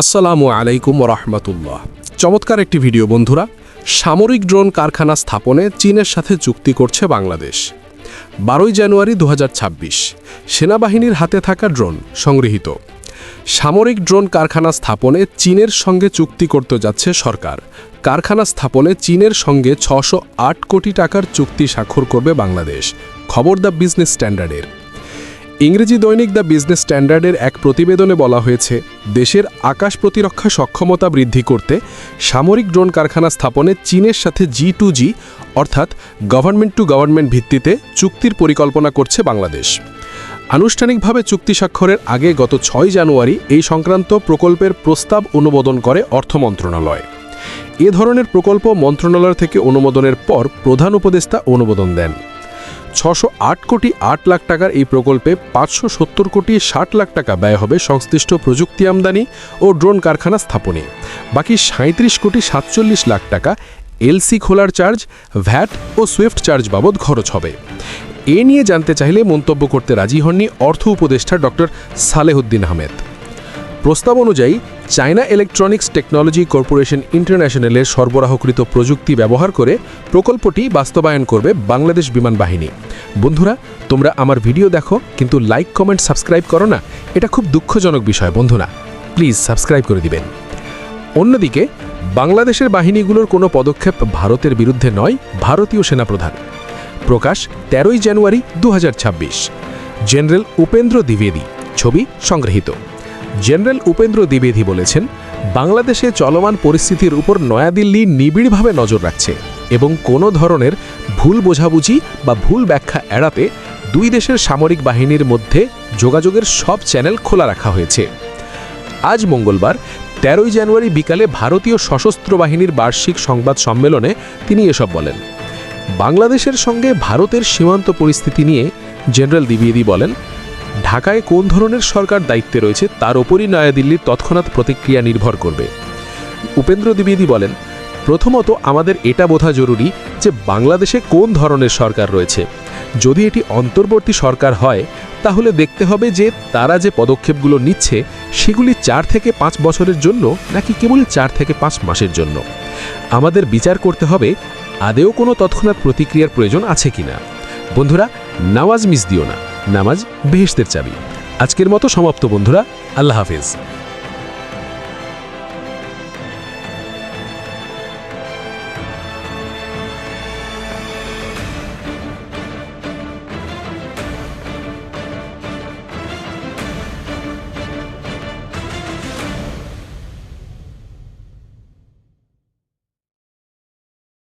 আসসালামু আলাইকুম রহমতুল্লাহ। চমৎকার একটি ভিডিও বন্ধুরা, সামরিক ড্রোন কারখানা স্থাপনে চীনের সাথে চুক্তি করছে বাংলাদেশ। বারোই জানুয়ারি দু হাজার ছাব্বিশ, সেনাবাহিনীর হাতে থাকা ড্রোন সংগৃহীত। সামরিক ড্রোন কারখানা স্থাপনে চীনের সঙ্গে চুক্তি করতে যাচ্ছে সরকার। কারখানা স্থাপনে চীনের সঙ্গে ছশো কোটি টাকার চুক্তি স্বাক্ষর করবে বাংলাদেশ। খবর দ্য বিজনেস স্ট্যান্ডার্ডের। ইংরেজি দৈনিক দ্য বিজনেস স্ট্যান্ডার্ডের এক প্রতিবেদনে বলা হয়েছে, দেশের আকাশ প্রতিরক্ষা সক্ষমতা বৃদ্ধি করতে সামরিক ড্রোন কারখানা স্থাপনে চীনের সাথে জি টু জি, অর্থাৎ গভর্নমেন্ট টু গভর্নমেন্ট ভিত্তিতে চুক্তির পরিকল্পনা করছে বাংলাদেশ। আনুষ্ঠানিকভাবে চুক্তি স্বাক্ষরের আগে গত ছয় জানুয়ারি এই সংক্রান্ত প্রকল্পের প্রস্তাব অনুমোদন করে অর্থ মন্ত্রণালয়। এ ধরনের প্রকল্প মন্ত্রণালয় থেকে অনুমোদনের পর প্রধান উপদেষ্টা অনুমোদন দেন। ছশো আট কোটি আট লাখ টাকার এই প্রকল্পে পাঁচশো সত্তর কোটি ষাট লাখ টাকা ব্যয় হবে সংশ্লিষ্ট প্রযুক্তি আমদানি ও ড্রোন কারখানা স্থাপনে। বাকি সাঁত্রিশ কোটি সাতচল্লিশ লাখ টাকা এলসি খোলার চার্জ, ভ্যাট ও সুইফট চার্জ বাবদ খরচ হবে। এ নিয়ে জানতে চাইলে মন্তব্য করতে রাজি হননি অর্থ উপদেষ্টা ডক্টর সালেহুদ্দিন আহমেদ। প্রস্তাব অনুযায়ী, চায়না ইলেকট্রনিক্স টেকনোলজি কর্পোরেশন ইন্টারন্যাশনালের সরবরাহকৃত প্রযুক্তি ব্যবহার করে প্রকল্পটি বাস্তবায়ন করবে বাংলাদেশ বিমান বাহিনী। বন্ধুরা, তোমরা আমার ভিডিও দেখো, কিন্তু লাইক, কমেন্ট, সাবস্ক্রাইব করো না। এটা খুব দুঃখজনক বিষয়, বন্ধুরা। প্লিজ সাবস্ক্রাইব করে দিবেন। অন্যদিকে, বাংলাদেশের বাহিনীগুলোর কোনো পদক্ষেপ ভারতের বিরুদ্ধে নয়, ভারতীয় সেনাপ্রধান। প্রকাশ, তেরোই জানুয়ারি দু হাজার ছাব্বিশ। জেনারেল উপেন্দ্র দ্বিবেদী, ছবি সংগৃহীত জেনারেল উপেন্দ্র দ্বিবেদী বলেছেন, বাংলাদেশে চলমান পরিস্থিতির উপর নয়াদিল্লি নিবিড়ভাবে নজর রাখছে এবং কোনো ধরনের ভুল বোঝাবুঝি বা ভুল ব্যাখ্যা এড়াতে দুই দেশের সামরিক বাহিনীর মধ্যে যোগাযোগের সব চ্যানেল খোলা রাখা হয়েছে। আজ মঙ্গলবার, তেরোই জানুয়ারি বিকালে ভারতীয় সশস্ত্র বাহিনীর বার্ষিক সংবাদ সম্মেলনে তিনি এসব বলেন। বাংলাদেশের সঙ্গে ভারতের সীমান্ত পরিস্থিতি নিয়ে জেনারেল দ্বিবেদী বলেন ঢাকায় কোন ধরনের সরকার দায়িত্বে রয়েছে তার ওপরই নয়াদিল্লির তৎক্ষণাৎ প্রতিক্রিয়া নির্ভর করবে। উপেন্দ্র দ্বিবেদী বলেন, প্রথমত আমাদের এটা বোঝা জরুরি যে বাংলাদেশে কোন ধরনের সরকার রয়েছে। যদি এটি অন্তর্বর্তী সরকার হয়, তাহলে দেখতে হবে যে তারা যে পদক্ষেপগুলো নিচ্ছে, সেগুলি চার থেকে পাঁচ বছরের জন্য নাকি কেবল চার থেকে পাঁচ মাসের জন্য। আমাদের বিচার করতে হবে, আদেও কোনো তৎক্ষণাৎ প্রতিক্রিয়ার প্রয়োজন আছে কিনা। বন্ধুরা নামাজ মিস দিও না। নামাজ বেহেস্তের চাবি। আজকের মতো সমাপ্ত বন্ধুরা আল্লাহ হাফেজ।